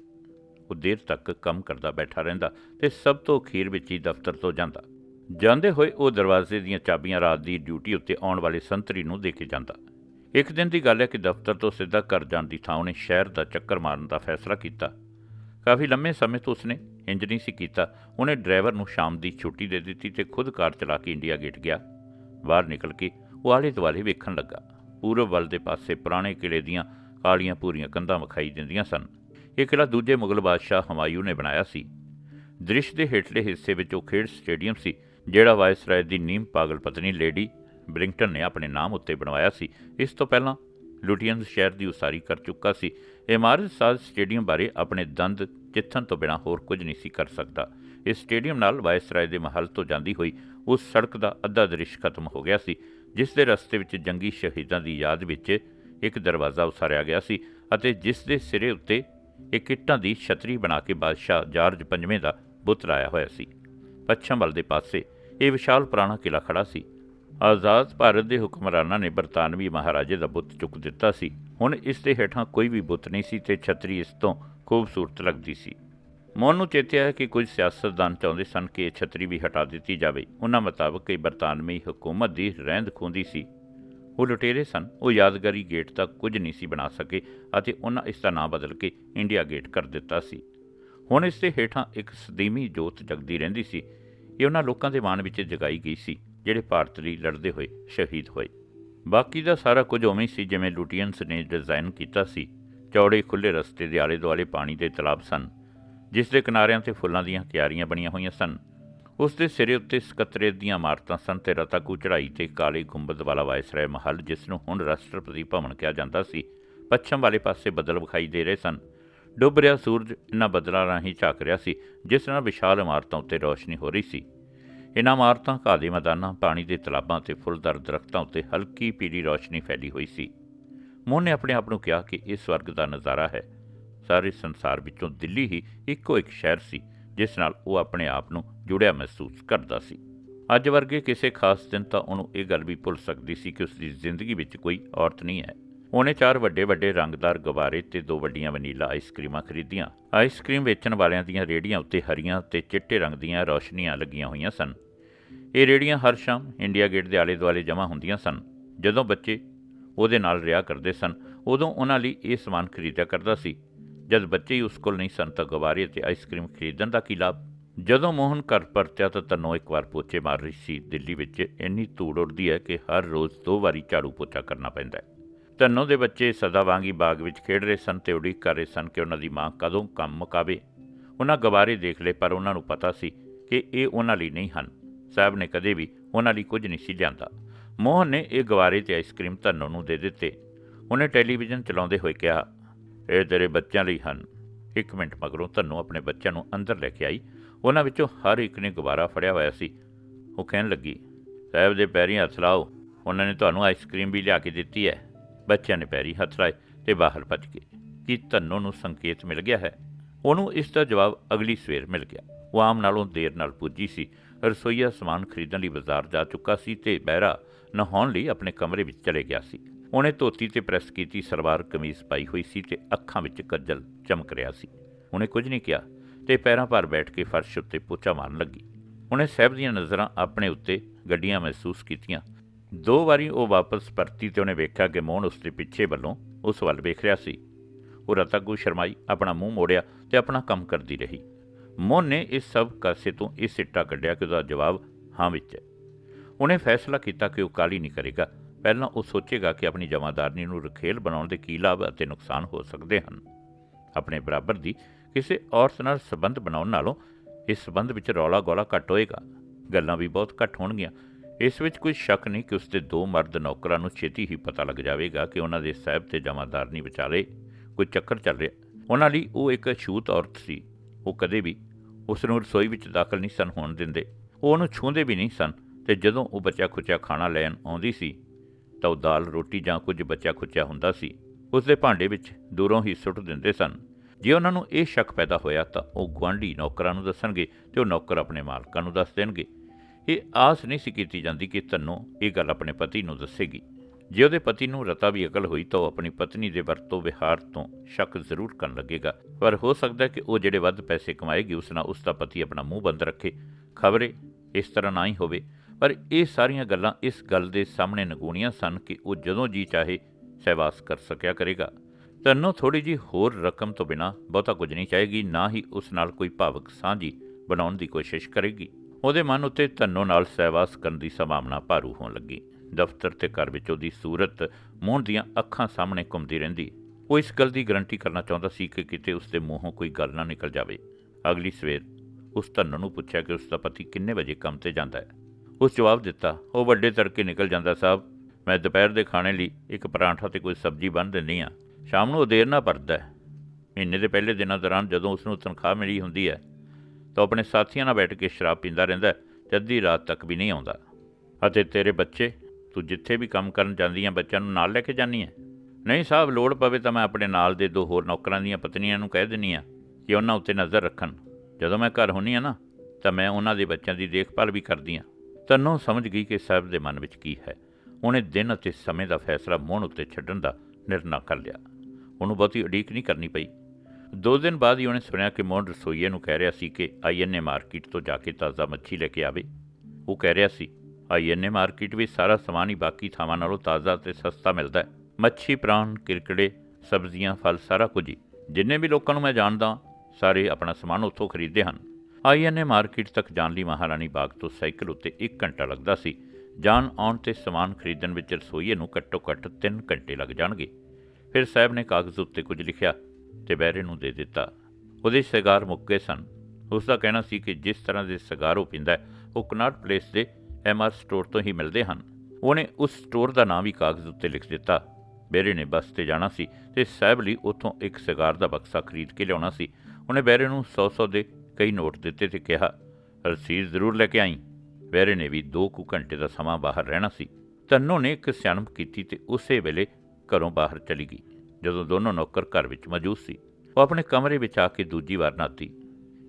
ਉਹ ਦੇਰ ਤੱਕ ਕੰਮ ਕਰਦਾ ਬੈਠਾ ਰਹਿੰਦਾ ਤੇ ਸਭ ਤੋਂ ਅਖੀਰ ਵਿੱਚ ਹੀ ਦਫ਼ਤਰ ਤੋਂ ਜਾਂਦਾ। ਜਾਂਦੇ ਹੋਏ ਉਹ ਦਰਵਾਜ਼ੇ ਦੀਆਂ ਚਾਬੀਆਂ ਰਾਤ ਦੀ ਡਿਊਟੀ ਉੱਤੇ ਆਉਣ ਵਾਲੇ ਸੰਤਰੀ ਨੂੰ ਦੇ ਕੇ ਜਾਂਦਾ। ਇੱਕ ਦਿਨ ਦੀ ਗੱਲ ਹੈ ਕਿ ਦਫ਼ਤਰ ਤੋਂ ਸਿੱਧਾ ਘਰ ਜਾਣ ਦੀ ਥਾਂ ਉਹਨੇ ਸ਼ਹਿਰ ਦਾ ਚੱਕਰ ਮਾਰਨ ਦਾ ਫੈਸਲਾ ਕੀਤਾ। ਕਾਫੀ ਲੰਮੇ ਸਮੇਂ ਤੋਂ ਉਸਨੇ ਇੰਜ ਨਹੀਂ ਸੀ ਕੀਤਾ। ਉਹਨੇ ਡਰਾਈਵਰ ਨੂੰ ਸ਼ਾਮ ਦੀ ਛੁੱਟੀ ਦੇ ਦਿੱਤੀ ਤੇ ਖੁਦ ਕਾਰ ਚਲਾ ਕੇ ਇੰਡੀਆ ਗੇਟ ਗਿਆ। ਬਾਹਰ ਨਿਕਲ ਕੇ ਉਹ ਆਲੇ ਦੁਆਲੇ ਵੇਖਣ ਲੱਗਾ। ਪੂਰਬ ਵੱਲ ਦੇ ਪਾਸੇ ਪੁਰਾਣੇ ਕਿਲੇ ਦੀਆਂ ਕਾਲੀਆਂ ਪੂਰੀਆਂ ਕੰਧਾਂ ਵਿਖਾਈ ਦਿੰਦੀਆਂ ਸਨ। ਇਹ ਕਿਲਾ ਦੂਜੇ ਮੁਗਲ ਬਾਦਸ਼ਾਹ ਹਮਾਯੂ ਨੇ ਬਣਾਇਆ ਸੀ। ਦ੍ਰਿਸ਼ ਦੇ ਹੇਠਲੇ ਹਿੱਸੇ ਵਿੱਚ ਉਹ ਖੇਡ ਸਟੇਡੀਅਮ ਸੀ, ਜਿਹੜਾ ਵਾਇਸਰਾਏ ਦੀ ਨੀਮ ਪਾਗਲ ਪਤਨੀ ਲੇਡੀ ਬ੍ਰਿੰਗਟਨ ਨੇ ਆਪਣੇ ਨਾਮ ਉੱਤੇ ਬਣਵਾਇਆ ਸੀ। ਇਸ ਤੋਂ ਪਹਿਲਾਂ ਲੁਟੀਅਨਸ ਸ਼ਹਿਰ ਦੀ ਉਸਾਰੀ ਕਰ ਚੁੱਕਾ ਸੀ। ਇਮਾਰਤ ਸਾਜ਼ ਸਟੇਡੀਅਮ ਬਾਰੇ ਆਪਣੇ ਦੰਦ ਚਿੱਥਣ ਤੋਂ ਬਿਨਾਂ ਹੋਰ ਕੁਝ ਨਹੀਂ ਸੀ ਕਰ ਸਕਦਾ। ਇਸ ਸਟੇਡੀਅਮ ਨਾਲ ਵਾਇਸਰਾਏ ਦੇ ਮਹਲ ਤੋਂ ਜਾਂਦੀ ਹੋਈ ਉਸ ਸੜਕ ਦਾ ਅੱਧਾ ਦ੍ਰਿਸ਼ ਖਤਮ ਹੋ ਗਿਆ ਸੀ। ਜਿਸ ਦੇ ਰਸਤੇ ਵਿੱਚ ਜੰਗੀ ਸ਼ਹੀਦਾਂ ਦੀ ਯਾਦ ਵਿੱਚ ਇੱਕ ਦਰਵਾਜ਼ਾ ਉਸਾਰਿਆ ਗਿਆ ਸੀ ਅਤੇ ਜਿਸ ਦੇ ਸਿਰੇ ਉੱਤੇ ਇੱਕ ਇੱਟਾਂ ਦੀ ਛਤਰੀ ਬਣਾ ਕੇ ਬਾਦਸ਼ਾਹ ਜਾਰਜ ਪੰਜਵੇਂ ਦਾ ਬੁੱਤ ਲਾਇਆ ਹੋਇਆ ਸੀ। ਪੱਛਮ ਵੱਲ ਦੇ ਪਾਸੇ ਇਹ ਵਿਸ਼ਾਲ ਪੁਰਾਣਾ ਕਿਲਾ ਖੜਾ ਸੀ। ਆਜ਼ਾਦ ਭਾਰਤ ਦੇ ਹੁਕਮਰਾਨਾਂ ਨੇ ਬਰਤਾਨਵੀ ਮਹਾਰਾਜੇ ਦਾ ਬੁੱਤ ਚੁੱਕ ਦਿੱਤਾ ਸੀ। ਹੁਣ ਇਸ ਦੇ ਹੇਠਾਂ ਕੋਈ ਵੀ ਬੁੱਤ ਨਹੀਂ ਸੀ ਤੇ ਛਤਰੀ ਇਸ ਤੋਂ ਖੂਬਸੂਰਤ ਲੱਗਦੀ ਸੀ। ਮੋਹਨ ਨੂੰ ਚੇਤਿਆ ਹੈ ਕਿ ਕੁਝ ਸਿਆਸਤਦਾਨ ਚਾਹੁੰਦੇ ਸਨ ਕਿ ਇਹ ਛਤਰੀ ਵੀ ਹਟਾ ਦਿੱਤੀ ਜਾਵੇ। ਉਹਨਾਂ ਮੁਤਾਬਕ ਇਹ ਬਰਤਾਨਵੀ ਹਕੂਮਤ ਦੀ ਰਹਿੰਦ ਖੂੰਦੀ ਸੀ। ਉਹ ਲੁਟੇਰੇ ਸਨ। ਉਹ ਯਾਦਗਾਰੀ ਗੇਟ ਤੱਕ ਕੁਝ ਨਹੀਂ ਸੀ ਬਣਾ ਸਕੇ ਅਤੇ ਉਹਨਾਂ ਇਸ ਦਾ ਨਾਮ ਬਦਲ ਕੇ ਇੰਡੀਆ ਗੇਟ ਕਰ ਦਿੱਤਾ ਸੀ। ਹੁਣ ਇਸ ਦੇ ਹੇਠਾਂ ਇੱਕ ਸਦੀਮੀ ਜੋਤ ਜਗਦੀ ਰਹਿੰਦੀ ਸੀ। ਇਹ ਉਹਨਾਂ ਲੋਕਾਂ ਦੇ ਮਨ ਵਿੱਚ ਜਗਾਈ ਗਈ ਸੀ, ਜਿਹੜੇ ਭਾਰਤ ਲਈ ਲੜਦੇ ਹੋਏ ਸ਼ਹੀਦ ਹੋਏ। ਬਾਕੀ ਦਾ ਸਾਰਾ ਕੁਝ ਉਵੇਂ ਸੀ ਜਿਵੇਂ ਲੁਟੀਅਨਸ ਨੇ ਡਿਜ਼ਾਈਨ ਕੀਤਾ ਸੀ। ਚੌੜੇ ਖੁੱਲੇ ਰਸਤੇ ਦੇ ਆਲੇ ਦੁਆਲੇ ਪਾਣੀ ਦੇ ਤਲਾਬ ਸਨ। ਜਿਸ ਦੇ ਕਿਨਾਰਿਆਂ ਤੇ ਫੁੱਲਾਂ ਦੀਆਂ ਕਿਆਰੀਆਂ ਬਣੀਆਂ ਹੋਈਆਂ ਸਨ। ਉਸ ਦੇ ਸਿਰੇ ਉੱਤੇ ਸਕੱਤਰੇ ਦੀਆਂ ਇਮਾਰਤਾਂ ਸਨ ਤੇ ਰਤਾਕੂ ਚੜ੍ਹਾਈ ਤੇ ਕਾਲੇ ਗੁੰਬਦ ਵਾਲਾ ਵਾਇਸਰਾਏ ਮਹਲ, ਜਿਸ ਨੂੰ ਹੁਣ ਰਾਸ਼ਟਰਪਤੀ ਭਵਨ ਕਿਹਾ ਜਾਂਦਾ ਸੀ, ਪੱਛਮ ਵਾਲੇ ਪਾਸੇ ਬੱਦਲ ਵਿਖਾਈ ਦੇ ਰਹੇ ਸਨ। ਡੁੱਬ ਰਿਹਾ ਸੂਰਜ ਇਨ੍ਹਾਂ ਬੱਦਲਾਂ ਰਾਹੀਂ ਝਾਕ ਰਿਹਾ ਸੀ, ਜਿਸ ਨਾਲ ਵਿਸ਼ਾਲ ਇਮਾਰਤਾਂ ਉੱਤੇ ਰੌਸ਼ਨੀ ਹੋ ਰਹੀ ਸੀ। ਇਨ੍ਹਾਂ ਇਮਾਰਤਾਂ ਘਾਹ ਦੇ ਮੈਦਾਨਾਂ, ਪਾਣੀ ਦੇ ਤਲਾਬਾਂ ਤੇ ਫੁੱਲਦਾਰ ਦਰਖਤਾਂ ਉੱਤੇ ਹਲਕੀ ਪੀਲੀ ਰੌਸ਼ਨੀ ਫੈਲੀ ਹੋਈ ਸੀ। ਮੋਹਨ ਨੇ ਆਪਣੇ ਆਪ ਨੂੰ ਕਿਹਾ ਕਿ ਇਹ ਸਵਰਗ ਦਾ ਨਜ਼ਾਰਾ ਹੈ। ਸਾਰੇ ਸੰਸਾਰ ਵਿੱਚੋਂ ਦਿੱਲੀ ਹੀ ਇੱਕੋ ਇੱਕ ਸ਼ਹਿਰ ਸੀ, ਜਿਸ ਨਾਲ ਉਹ ਆਪਣੇ ਆਪ ਨੂੰ ਜੁੜਿਆ ਮਹਿਸੂਸ ਕਰਦਾ ਸੀ। ਅੱਜ ਵਰਗੇ ਕਿਸੇ ਖਾਸ ਦਿਨ ਤਾਂ ਉਹਨੂੰ ਇਹ ਗੱਲ ਵੀ ਭੁੱਲ ਸਕਦੀ ਸੀ ਕਿ ਉਸ ਦੀ ਜ਼ਿੰਦਗੀ ਵਿੱਚ ਕੋਈ ਔਰਤ ਨਹੀਂ ਹੈ। ਉਹਨੇ ਚਾਰ ਵੱਡੇ ਵੱਡੇ ਰੰਗਦਾਰ ਗੁਬਾਰੇ ਤੇ ਦੋ ਵੱਡੀਆਂ ਵਨੀਲਾ ਆਈਸਕ੍ਰੀਮਾਂ ਖਰੀਦੀਆਂ। ਆਈਸਕ੍ਰੀਮ ਵੇਚਣ ਵਾਲਿਆਂ ਦੀਆਂ ਰੇੜੀਆਂ ਉੱਤੇ ਹਰੀਆਂ ਤੇ ਚਿੱਟੇ ਰੰਗ ਦੀਆਂ ਰੌਸ਼ਨੀਆਂ ਲੱਗੀਆਂ ਹੋਈਆਂ ਸਨ। ਇਹ ਰੇੜੀਆਂ ਹਰ ਸ਼ਾਮ ਇੰਡੀਆ ਗੇਟ ਦੇ ਆਲੇ ਦੁਆਲੇ ਜਮ੍ਹਾਂ ਹੁੰਦੀਆਂ ਸਨ। ਜਦੋਂ ਬੱਚੇ ਉਹਦੇ ਨਾਲ ਰਿਹਾ ਕਰਦੇ ਸਨ, ਉਦੋਂ ਉਹਨਾਂ ਲਈ ਇਹ ਸਮਾਨ ਖਰੀਦਿਆ ਕਰਦਾ ਸੀ। ਜਦ ਬੱਚੇ ਹੀ ਉਸ ਕੋਲ ਨਹੀਂ ਸਨ ਤਾਂ ਗਵਾਰੇ ਅਤੇ ਆਈਸਕ੍ਰੀਮ ਖਰੀਦਣ ਦਾ ਕੀ ਲਾਭ? ਜਦੋਂ ਮੋਹਨ ਘਰ ਪਰਤਿਆ ਤਾਂ ਤਨੋ ਇੱਕ ਵਾਰ ਪੋਚੇ ਮਾਰ ਰਹੀ ਸੀ। ਦਿੱਲੀ ਵਿੱਚ ਇੰਨੀ ਧੂੜ ਉੱਡਦੀ ਹੈ ਕਿ ਹਰ ਰੋਜ਼ ਦੋ ਵਾਰੀ ਝਾੜੂ ਪੋਚਾ ਕਰਨਾ ਪੈਂਦਾ ਹੈ। ਤਨੋ ਦੇ ਬੱਚੇ ਸਦਾ ਵਾਂਗੀ ਬਾਗ ਵਿੱਚ ਖੇਡ ਰਹੇ ਸਨ ਤੇ ਉਡੀਕ ਕਰ ਰਹੇ ਸਨ ਕਿ ਉਹਨਾਂ ਦੀ ਮਾਂ ਕਦੋਂ ਕੰਮ ਮੁਕਾਵੇ। ਉਹਨਾਂ ਗਵਾਰੇ ਦੇਖ ਲਏ ਪਰ ਉਹਨਾਂ ਨੂੰ ਪਤਾ ਸੀ ਕਿ ਇਹ ਉਹਨਾਂ ਲਈ ਨਹੀਂ ਹਨ। ਸਾਹਿਬ ਨੇ ਕਦੇ ਵੀ ਉਹਨਾਂ ਲਈ ਕੁਝ ਨਹੀਂ ਸੀ ਲਿਆਂਦਾ। ਮੋਹਨ ਨੇ ਇਹ ਗਵਾਰੇ ਤੇ ਆਈਸਕ੍ਰੀਮ ਤਨੋ ਨੂੰ ਦੇ ਦਿੱਤੇ। ਉਹਨੇ ਟੈਲੀਵਿਜ਼ਨ ਚਲਾਉਂਦੇ ਹੋਏ ਕਿਹਾ ਇਹ ਤੇਰੇ ਬੱਚਿਆਂ ਲਈ ਹਨ। ਇੱਕ ਮਿੰਟ ਮਗਰੋਂ ਤਨੋ ਆਪਣੇ ਬੱਚਿਆਂ ਨੂੰ ਅੰਦਰ ਲੈ ਕੇ ਆਈ। ਉਹਨਾਂ ਵਿੱਚੋਂ ਹਰ ਇੱਕ ਨੇ ਗੁਬਾਰਾ ਫੜਿਆ ਹੋਇਆ ਸੀ। ਉਹ ਕਹਿਣ ਲੱਗੀ, ਸਾਹਿਬ ਦੇ ਪੈਰੀ ਹੱਥ ਲਾਓ। ਉਹਨਾਂ ਨੇ ਤੁਹਾਨੂੰ ਆਈਸਕ੍ਰੀਮ ਵੀ ਲਿਆ ਕੇ ਦਿੱਤੀ ਹੈ। ਬੱਚਿਆਂ ਨੇ ਪੈਰੀ ਹੱਥ ਲਾਏ ਤੇ ਬਾਹਰ ਭੱਜ ਗਏ। ਕੀ ਤਨੋ ਨੂੰ ਸੰਕੇਤ ਮਿਲ ਗਿਆ ਹੈ? ਉਹਨੂੰ ਇਸ ਦਾ ਜਵਾਬ ਅਗਲੀ ਸਵੇਰ ਮਿਲ ਗਿਆ। ਉਹ ਆਮ ਨਾਲੋਂ ਦੇਰ ਨਾਲ ਪੁੱਜੀ ਸੀ। ਰਸੋਈਆ ਸਮਾਨ ਖਰੀਦਣ ਲਈ ਬਾਜ਼ਾਰ ਜਾ ਚੁੱਕਾ ਸੀ ਤੇ ਬਹਿਰਾ ਨਹਾਉਣ ਲਈ ਆਪਣੇ ਕਮਰੇ ਵਿੱਚ ਚਲੇ ਗਿਆ ਸੀ। ਉਹਨੇ ਧੋਤੀ ਤੇ ਪ੍ਰੈਸ ਕੀਤੀ, ਸਲਵਾਰ ਕਮੀਜ਼ ਪਾਈ ਹੋਈ ਸੀ ਤੇ ਅੱਖਾਂ ਵਿੱਚ ਕੱਜਲ ਚਮਕ ਰਿਹਾ ਸੀ। ਉਹਨੇ ਕੁਝ ਨਹੀਂ ਕਿਹਾ ਤੇ ਪੈਰਾਂ ਭਾਰ ਬੈਠ ਕੇ ਫਰਸ਼ ਉੱਤੇ ਪੋਚਾ ਮਾਰਨ ਲੱਗੀ। ਉਹਨੇ ਸਹਿਬ ਦੀਆਂ ਨਜ਼ਰਾਂ ਆਪਣੇ ਉੱਤੇ ਗੱਡੀਆਂ ਮਹਿਸੂਸ ਕੀਤੀਆਂ। ਦੋ ਵਾਰੀ ਉਹ ਵਾਪਸ ਪਰਤੀ ਤੇ ਉਹਨੇ ਵੇਖਿਆ ਕਿ ਮੋਹਨ ਉਸ ਦੇ ਪਿੱਛੇ ਵੱਲੋਂ ਉਸ ਵੱਲ ਵੇਖ ਰਿਹਾ ਸੀ। ਉਹ ਰਤਗੂ ਸ਼ਰਮਾਈ ਆਪਣਾ ਮੂੰਹ ਮੋੜਿਆ ਤੇ ਆਪਣਾ ਕੰਮ ਕਰਦੀ ਰਹੀ। ਮੋਹਨ ਨੇ ਇਸ ਸਭ ਕਾਸੇ ਤੋਂ ਇਹ ਸਿੱਟਾ ਕੱਢਿਆ ਕਿ ਉਹਦਾ ਜਵਾਬ ਹਾਂ ਵਿੱਚ ਹੈ। ਉਹਨੇ ਫੈਸਲਾ ਕੀਤਾ ਕਿ ਉਹ ਕਾਲੀ ਨਹੀਂ ਕਰੇਗਾ। ਪਹਿਲਾਂ ਉਹ ਸੋਚੇਗਾ ਕਿ ਆਪਣੀ ਜਮਾਦਾਰਨੀ ਨੂੰ ਰਖੇਲ ਬਣਾਉਣ ਦੇ ਕੀ ਲਾਭ ਅਤੇ ਨੁਕਸਾਨ ਹੋ ਸਕਦੇ ਹਨ। ਆਪਣੇ ਬਰਾਬਰ ਦੀ ਕਿਸੇ ਔਰਤ ਨਾਲ ਸੰਬੰਧ ਬਣਾਉਣ ਨਾਲੋਂ ਇਸ ਸੰਬੰਧ ਵਿੱਚ ਰੌਲਾ ਗੋਲਾ ਘੱਟ ਹੋਏਗਾ। ਗੱਲਾਂ ਵੀ ਬਹੁਤ ਘੱਟ ਹੋਣਗੀਆਂ। ਇਸ ਵਿੱਚ ਕੋਈ ਸ਼ੱਕ ਨਹੀਂ ਕਿ ਉਸਦੇ ਦੋ ਮਰਦ ਨੌਕਰਾਂ ਨੂੰ ਛੇਤੀ ਹੀ ਪਤਾ ਲੱਗ ਜਾਵੇਗਾ ਕਿ ਉਹਨਾਂ ਦੇ ਸਾਹਿਬ ਤੇ ਜਮਾਦਾਰਨੀ ਵਿਚਾਲੇ ਕੋਈ ਚੱਕਰ ਚੱਲ ਰਿਹਾ। ਉਹਨਾਂ ਲਈ ਉਹ ਇੱਕ ਅਛੂਤ ਔਰਤ ਸੀ। ਉਹ ਕਦੇ ਵੀ ਉਸ ਨੂੰ ਰਸੋਈ ਵਿੱਚ ਦਾਖਲ ਨਹੀਂ ਸਨ ਹੋਣ ਦਿੰਦੇ। ਉਹ ਉਹਨੂੰ ਛੂੰਹਦੇ ਵੀ ਨਹੀਂ ਸਨ ਤੇ ਜਦੋਂ ਉਹ ਬੱਚਾ ਖੁਚਿਆ ਖਾਣਾ ਲੈਣ ਆਉਂਦੀ ਸੀ ਤਾਂ ਉਹ ਦਾਲ ਰੋਟੀ ਜਾਂ ਕੁਝ ਬੱਚਾ ਖੁੱਚਿਆ ਹੁੰਦਾ ਸੀ। ਉਸ ਦੇ ਭਾਂਡੇ ਵਿੱਚ ਦੂਰੋਂ ਹੀ ਸੁੱਟ ਦਿੰਦੇ ਸਨ। ਜੇ ਉਹਨਾਂ ਨੂੰ ਇਹ ਸ਼ੱਕ ਪੈਦਾ ਹੋਇਆ ਤਾਂ ਉਹ ਗੁਆਂਢੀ ਨੌਕਰਾਂ ਨੂੰ ਦੱਸਣਗੇ ਤੇ ਉਹ ਨੌਕਰ ਆਪਣੇ ਮਾਲਕਾਂ ਨੂੰ ਦੱਸ ਦੇਣਗੇ। ਇਹ ਆਸ ਨਹੀਂ ਸੀ ਕੀਤੀ ਜਾਂਦੀ ਕਿ ਤਨੋਂ ਇਹ ਗੱਲ ਆਪਣੇ ਪਤੀ ਨੂੰ ਦੱਸੇਗੀ। ਜੇ ਉਹਦੇ ਪਤੀ ਨੂੰ ਰਤਾ ਵੀ ਅਕਲ ਹੋਈ ਤਾਂ ਉਹ ਆਪਣੀ ਪਤਨੀ ਦੇ ਵਰਤੋਂ ਵਿਹਾਰ ਤੋਂ ਸ਼ੱਕ ਜ਼ਰੂਰ ਕਰਨ ਲੱਗੇਗਾ। ਪਰ ਹੋ ਸਕਦਾ ਹੈ ਕਿ ਉਹ ਜਿਹੜੇ ਵੱਧ ਪੈਸੇ ਕਮਾਏਗੀ, ਉਸ ਨਾਲ ਉਸ ਦਾ ਪਤੀ ਆਪਣਾ ਮੂੰਹ ਬੰਦ ਰੱਖੇ। ਖਬਰੇ ਇਸ ਤਰ੍ਹਾਂ ਨਾ ਹੀ ਹੋਵੇ। ਪਰ ਇਹ ਸਾਰੀਆਂ ਗੱਲਾਂ ਇਸ ਗੱਲ ਦੇ ਸਾਹਮਣੇ ਨਗੂਣੀਆਂ ਸਨ ਕਿ ਉਹ ਜਦੋਂ ਜੀ ਚਾਹੇ ਸਹਿਵਾਸ ਕਰ ਸਕਿਆ ਕਰੇਗਾ। ਤਨੋਂ ਥੋੜੀ ਜੀ ਹੋਰ ਰਕਮ ਤੋਂ ਬਿਨਾ ਬਹੁਤਾ ਕੁਝ ਨਹੀਂ ਚਾਹੇਗੀ, ਨਾ ਹੀ ਉਸ ਨਾਲ ਕੋਈ ਭਾਵਕ ਸਾਂਝੀ ਬਣਾਉਣ ਦੀ ਕੋਸ਼ਿਸ਼ ਕਰੇਗੀ। ਉਹਦੇ ਮਨ ਉੱਤੇ ਤਨੋਂ ਨਾਲ ਸਹਿਵਾਸ ਕਰਨ ਦੀ ਸੰਭਾਵਨਾ ਭਾਰੂ ਹੋਣ ਲੱਗੀ। ਦਫ਼ਤਰ ਤੇ ਘਰ ਵਿੱਚ ਉਹਦੀ ਸੂਰਤ ਮੋਹਨ ਦੀਆਂ ਅੱਖਾਂ ਸਾਹਮਣੇ ਘੁੰਮਦੀ ਰਹਿੰਦੀ। ਉਹ ਇਸ ਗੱਲ ਦੀ ਗਰੰਟੀ ਕਰਨਾ ਚਾਹੁੰਦਾ ਸੀ ਕਿ ਕਿਤੇ ਉਸ ਦੇ ਮੂੰਹੋਂ ਕੋਈ ਗੱਲ ਨਾ ਨਿਕਲ ਜਾਵੇ। ਅਗਲੀ ਸਵੇਰ ਉਸ ਧੰਨ ਨੂੰ ਪੁੱਛਿਆ ਕਿ ਉਸ ਦਾ ਪਤੀ ਕਿੰਨੇ ਵਜੇ ਕੰਮ ਤੇ ਜਾਂਦਾ ਹੈ। ਉਸ ਜਵਾਬ ਦਿੱਤਾ, ਉਹ ਵੱਡੇ ਤੜਕੇ ਨਿਕਲ ਜਾਂਦਾ ਸਾਹਿਬ ਮੈਂ ਦੁਪਹਿਰ ਦੇ ਖਾਣੇ ਲਈ ਇੱਕ ਪਰਾਂਠਾ ਤੇ ਕੋਈ ਸਬਜ਼ੀ ਬੰਨ ਦਿੰਦੀ ਆ ਸ਼ਾਮ ਨੂੰ ਉਹ ਦੇਰ ਨਾ ਪਰਦਾ ਮਹੀਨੇ ਦੇ ਪਹਿਲੇ ਦਿਨਾਂ ਦੌਰਾਨ ਜਦੋਂ ਉਸ ਨੂੰ ਤਨਖਾਹ ਮਿਲੀ ਹੁੰਦੀ ਹੈ, ਤਾਂ ਉਹ ਆਪਣੇ ਸਾਥੀਆਂ ਨਾਲ ਬੈਠ ਕੇ ਸ਼ਰਾਬ ਪੀਂਦਾ ਰਹਿੰਦਾ ਹੈ ਅੱਧੀ ਰਾਤ ਤੱਕ ਵੀ ਨਹੀਂ ਆਉਂਦਾ। ਅਤੇ ਤੇਰੇ ਬੱਚੇ, ਤੂੰ ਜਿੱਥੇ ਵੀ ਕੰਮ ਕਰਨ ਜਾਂਦੀ ਆ ਬੱਚਿਆਂ ਨੂੰ ਨਾਲ ਲੈ ਕੇ ਜਾਂਦੀ ਹੈ? ਨਹੀਂ ਸਾਹਿਬ ਲੋੜ ਪਵੇ ਤਾਂ ਮੈਂ ਆਪਣੇ ਨਾਲ ਦੇ ਦੋ ਹੋਰ ਨੌਕਰਾਂ ਦੀਆਂ ਪਤਨੀਆਂ ਨੂੰ ਕਹਿ ਦਿੰਨੀ ਆ ਕਿ ਉਹਨਾਂ ਉੱਤੇ ਨਜ਼ਰ ਰੱਖਣ। ਜਦੋਂ ਮੈਂ ਘਰ ਹੁੰਨੀ ਆ ਨਾ, ਤਾਂ ਮੈਂ ਉਹਨਾਂ ਦੇ ਬੱਚਿਆਂ ਦੀ ਦੇਖਭਾਲ ਵੀ ਕਰਦੀ ਆ ਤਨੋਂ ਸਮਝ ਗਈ ਕਿ ਸਾਹਿਬ ਦੇ ਮਨ ਵਿੱਚ ਕੀ ਹੈ। ਉਹਨੇ ਦਿਨ ਅਤੇ ਸਮੇਂ ਦਾ ਫੈਸਲਾ ਮੋਹਨ ਉੱਤੇ ਛੱਡਣ ਦਾ ਨਿਰਣਾ ਕਰ ਲਿਆ। ਉਹਨੂੰ ਬਹੁਤੀ ਉਡੀਕ ਨਹੀਂ ਕਰਨੀ ਪਈ। ਦੋ ਦਿਨ ਬਾਅਦ ਹੀ ਉਹਨੇ ਸੁਣਿਆ ਕਿ ਮੋਹਨ ਰਸੋਈਏ ਨੂੰ ਕਹਿ ਰਿਹਾ ਸੀ ਕਿ ਆਈਐਨਏ ਮਾਰਕੀਟ ਤੋਂ ਜਾ ਕੇ ਤਾਜ਼ਾ ਮੱਛੀ ਲੈ ਕੇ ਆਵੇ। ਉਹ ਕਹਿ ਰਿਹਾ ਸੀ ਆਈਐਨਏ ਮਾਰਕੀਟ ਵਿੱਚ ਸਾਰਾ ਸਮਾਨ ਹੀ ਬਾਕੀ ਥਾਵਾਂ ਨਾਲੋਂ ਤਾਜ਼ਾ ਤੇ ਸਸਤਾ ਮਿਲਦਾ ਹੈ। ਮੱਛੀ, ਪ੍ਰਾਣ, ਕਿਰਕੜੇ, ਸਬਜ਼ੀਆਂ, ਫਲ, ਸਾਰਾ ਕੁਝ ਹੀ। ਜਿੰਨੇ ਵੀ ਲੋਕਾਂ ਨੂੰ ਮੈਂ ਜਾਣਦਾ, ਸਾਰੇ ਆਪਣਾ ਸਮਾਨ ਉੱਥੋਂ ਖਰੀਦਦੇ ਹਨ। ਆਈਐਨਏ ਮਾਰਕੀਟ ਤੱਕ ਜਾਣ ਲਈ ਮਹਾਰਾਣੀ ਬਾਗ ਤੋਂ ਸਾਈਕਲ ਉੱਤੇ 1 ਘੰਟਾ ਲੱਗਦਾ ਸੀ। ਜਾਣ ਆਉਣ ਤੇ ਸਮਾਨ ਖਰੀਦਣ ਵਿੱਚ ਰਸੋਈਏ ਨੂੰ ਘੱਟੋ ਘੱਟ 3 ਘੰਟੇ ਲੱਗ ਜਾਣਗੇ। ਫਿਰ ਸਾਹਿਬ ਨੇ ਕਾਗਜ਼ ਉੱਤੇ ਕੁਝ ਲਿਖਿਆ ਤੇ ਬਹਿਰੇ ਨੂੰ ਦੇ ਦਿੱਤਾ। ਉਹਦੇ ਸਿਗਾਰ ਮੁੱਕ ਗਏ ਸਨ। ਉਸ ਦਾ ਕਹਿਣਾ ਸੀ ਕਿ ਜਿਸ ਤਰ੍ਹਾਂ ਦੇ ਸਿਗਾਰ ਉਹ ਪੀਂਦਾ ਉਹ ਕਨਾਟ ਪਲੇਸ ਦੇ ਐਮਆਰ ਸਟੋਰ ਤੋਂ ਹੀ ਮਿਲਦੇ ਹਨ। ਉਹਨੇ ਉਸ ਸਟੋਰ ਦਾ ਨਾਮ ਵੀ ਕਾਗਜ਼ ਉੱਤੇ ਲਿਖ ਦਿੱਤਾ। ਬਹਿਰੇ ਨੇ ਬੱਸ ਤੇ ਜਾਣਾ ਸੀ ਤੇ ਸਾਹਿਬ ਲਈ ਉੱਥੋਂ ਇੱਕ ਸਿਗਾਰ ਦਾ ਬਕਸਾ ਖਰੀਦ ਕੇ ਲਿਆਉਣਾ ਸੀ। ਉਹਨੇ ਬੈਰੇ ਨੂੰ 100-100 ਦੇ ਕਈ ਨੋਟ ਦਿੱਤੇ ਤੇ ਕਿਹਾ, ਰਸੀਦ ਜ਼ਰੂਰ ਲੈ ਕੇ ਆਈ। ਬਹਿਰੇ ਨੇ ਵੀ 2 ਕੁ ਘੰਟੇ ਦਾ ਸਮਾਂ ਬਾਹਰ ਰਹਿਣਾ ਸੀ। ਤੰਨੋ ਨੇ ਇੱਕ ਸਿਆਣਪ ਕੀਤੀ ਤੇ ਉਸੇ ਵੇਲੇ ਘਰੋਂ ਬਾਹਰ ਚਲੀ ਗਈ, ਜਦੋਂ ਦੋਨੋਂ ਨੌਕਰ ਘਰ ਵਿੱਚ ਮੌਜੂਦ ਸੀ। ਉਹ ਆਪਣੇ ਕਮਰੇ ਵਿੱਚ ਆ ਕੇ ਦੂਜੀ ਵਾਰ ਨਹਾਤੀ।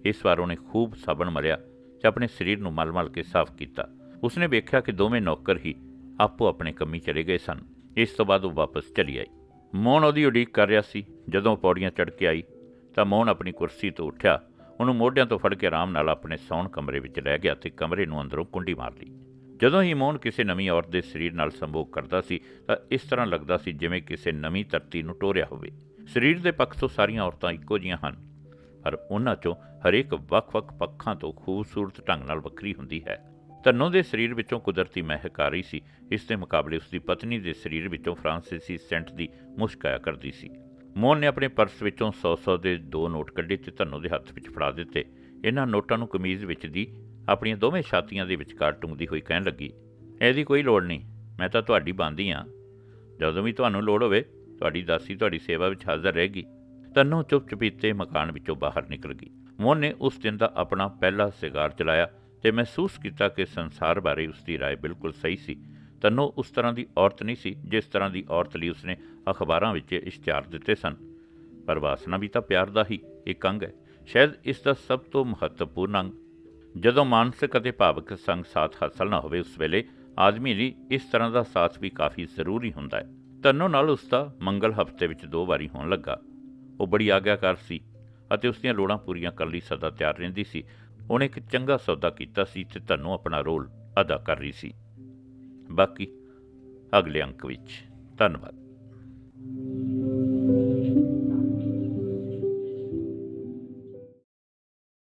ਇਸ ਵਾਰ ਉਹਨੇ ਖੂਬ ਸਾਬਣ ਮਲਿਆ ਤੇ ਆਪਣੇ ਸਰੀਰ ਨੂੰ ਮਲ-ਮਲ ਕੇ ਸਾਫ਼ ਕੀਤਾ। ਉਸਨੇ ਵੇਖਿਆ ਕਿ ਦੋਵੇਂ ਨੌਕਰ ਹੀ ਆਪੋ ਆਪਣੇ ਕੰਮੀ ਚਲੇ ਗਏ ਸਨ। ਇਸ ਤੋਂ ਬਾਅਦ ਉਹ ਵਾਪਸ ਚਲੀ ਆਈ। ਮੋਹਨ ਉਹਦੀ ਉਡੀਕ ਕਰ ਰਿਹਾ ਸੀ। ਜਦੋਂ ਪੌੜੀਆਂ ਚੜ੍ਹ ਕੇ ਆਈ, ਤਾਂ ਮੋਹਨ ਆਪਣੀ ਕੁਰਸੀ ਤੋਂ ਉੱਠਿਆ ਉਹਨੂੰ ਮੋਢਿਆਂ ਤੋਂ ਫੜ ਕੇ ਆਰਾਮ ਨਾਲ ਆਪਣੇ ਸੌਣ ਕਮਰੇ ਵਿੱਚ ਲੈ ਗਿਆ ਤੇ ਕਮਰੇ ਨੂੰ ਅੰਦਰੋਂ ਕੁੰਡੀ ਮਾਰ ਲਈ। ਜਦੋਂ ਹੀ ਮੋਹਨ ਕਿਸੇ ਨਵੀਂ ਔਰਤ ਦੇ ਸਰੀਰ ਨਾਲ ਸੰਭੋਗ ਕਰਦਾ ਸੀ, ਤਾਂ ਇਸ ਤਰ੍ਹਾਂ ਲੱਗਦਾ ਸੀ ਜਿਵੇਂ ਕਿਸੇ ਨਵੀਂ ਧਰਤੀ ਨੂੰ ਟੋਰਿਆ ਹੋਵੇ। ਸਰੀਰ ਦੇ ਪੱਖ ਤੋਂ ਸਾਰੀਆਂ ਔਰਤਾਂ ਇੱਕੋ ਜੀਆਂ ਹਨ, ਪਰ ਉਹਨਾਂ 'ਚੋਂ ਹਰੇਕ ਵੱਖ-ਵੱਖ ਪੱਖਾਂ ਤੋਂ ਖੂਬਸੂਰਤ ਢੰਗ ਨਾਲ ਵੱਖਰੀ ਹੁੰਦੀ ਹੈ। ਧੰਨੋ ਦੇ ਸਰੀਰ ਵਿੱਚੋਂ ਕੁਦਰਤੀ ਮਹਿਕ ਆ ਰਹੀ ਸੀ, ਇਸ ਦੇ ਮੁਕਾਬਲੇ ਉਸ ਦੀ ਪਤਨੀ ਦੇ ਸਰੀਰ ਵਿੱਚੋਂ ਫਰਾਂਸੀਸੀ ਸੈਂਟ ਦੀ ਮੁਸ਼ਕ ਆਇਆ ਕਰਦੀ ਸੀ। ਮੋਹਨ ਨੇ ਆਪਣੇ ਪਰਸ ਵਿੱਚੋਂ 100-100 ਦੇ ਦੋ ਨੋਟ ਕੱਢੇ ਤੇ ਧੰਨੋ ਦੇ ਹੱਥ ਵਿੱਚ ਫੜਾ ਦਿੱਤੇ ਇਹਨਾਂ ਨੋਟਾਂ ਨੂੰ ਕਮੀਜ਼ ਵਿੱਚ ਦੀ ਆਪਣੀਆਂ ਦੋਵੇਂ ਛਾਤੀਆਂ ਦੇ ਵਿਚਕਾਰ ਟੁੰਗਦੀ ਹੋਈ ਕਹਿਣ ਲੱਗੀ ਇਹਦੀ ਕੋਈ ਲੋੜ ਨਹੀਂ ਮੈਂ ਤਾਂ ਤੁਹਾਡੀ ਬੰਦੀ ਆ ਜਦੋਂ ਵੀ ਤੁਹਾਨੂੰ ਲੋੜ ਹੋਵੇ ਤੁਹਾਡੀ ਦਾਸੀ ਤੁਹਾਡੀ ਸੇਵਾ ਵਿੱਚ ਹਾਜ਼ਰ ਰਹੇਗੀ ਤੰਨੋ ਚੁੱਪ ਚੁਪੀਤੇ ਮਕਾਨ ਵਿੱਚੋਂ ਬਾਹਰ ਨਿਕਲ ਗਈ ਮੋਹਨ ਨੇ ਉਸ ਦਿਨ ਦਾ ਆਪਣਾ ਪਹਿਲਾ ਸਿਗਾਰ ਚਲਾਇਆ ਤੇ ਮਹਿਸੂਸ ਕੀਤਾ ਕਿ ਸੰਸਾਰ ਬਾਰੇ ਉਸ ਦੀ رائے ਬਿਲਕੁਲ ਸਹੀ ਸੀ ਤੰਨੋ ਉਸ ਤਰ੍ਹਾਂ ਦੀ ਔਰਤ ਨਹੀਂ ਸੀ ਜਿਸ ਤਰ੍ਹਾਂ ਦੀ ਔਰਤ ਲਈ ਉਸਨੇ ਅਖਬਾਰਾਂ ਵਿੱਚ ਇਸ਼ਤਿਹਾਰ ਦਿੱਤੇ ਸਨ। ਪਰ ਵਾਸਨਾ ਵੀ ਤਾਂ ਪਿਆਰ ਦਾ ਹੀ ਇੱਕ ਅੰਗ ਹੈ। ਸ਼ਾਇਦ ਇਸ ਦਾ ਸਭ ਤੋਂ ਮਹੱਤਵਪੂਰਨ ਅੰਗ। ਜਦੋਂ ਮਾਨਸਿਕ ਅਤੇ ਭਾਵਕ ਸੰਗ ਸਾਥ ਹਾਸਲ ਨਾ ਹੋਵੇ ਉਸ ਵੇਲੇ, ਆਦਮੀ ਲਈ ਇਸ ਤਰ੍ਹਾਂ ਦਾ ਸਾਥ ਵੀ ਕਾਫੀ ਜ਼ਰੂਰੀ ਹੁੰਦਾ ਹੈ। ਤੰਨੋ ਨਾਲ ਉਸ ਦਾ ਮੰਗਲ ਹਫ਼ਤੇ ਵਿੱਚ ਦੋ ਵਾਰੀ ਹੋਣ ਲੱਗਾ। ਉਹ ਬੜੀ ਆਗਿਆਕਾਰ ਸੀ ਅਤੇ ਉਸ ਦੀਆਂ ਲੋੜਾਂ ਪੂਰੀਆਂ ਕਰਨ ਲਈ ਸਦਾ ਤਿਆਰ ਰਹਿੰਦੀ ਸੀ। ਉਹਨੇ ਇੱਕ ਚੰਗਾ ਸੌਦਾ ਕੀਤਾ ਸੀ ਤੇ ਤੰਨੋ ਆਪਣਾ ਰੋਲ ਅਦਾ ਕਰ ਰਹੀ ਸੀ। ਬਾਕੀ ਅਗਲੇ ਅੰਕ ਵਿੱਚ। ਧੰਨਵਾਦ। Thank you.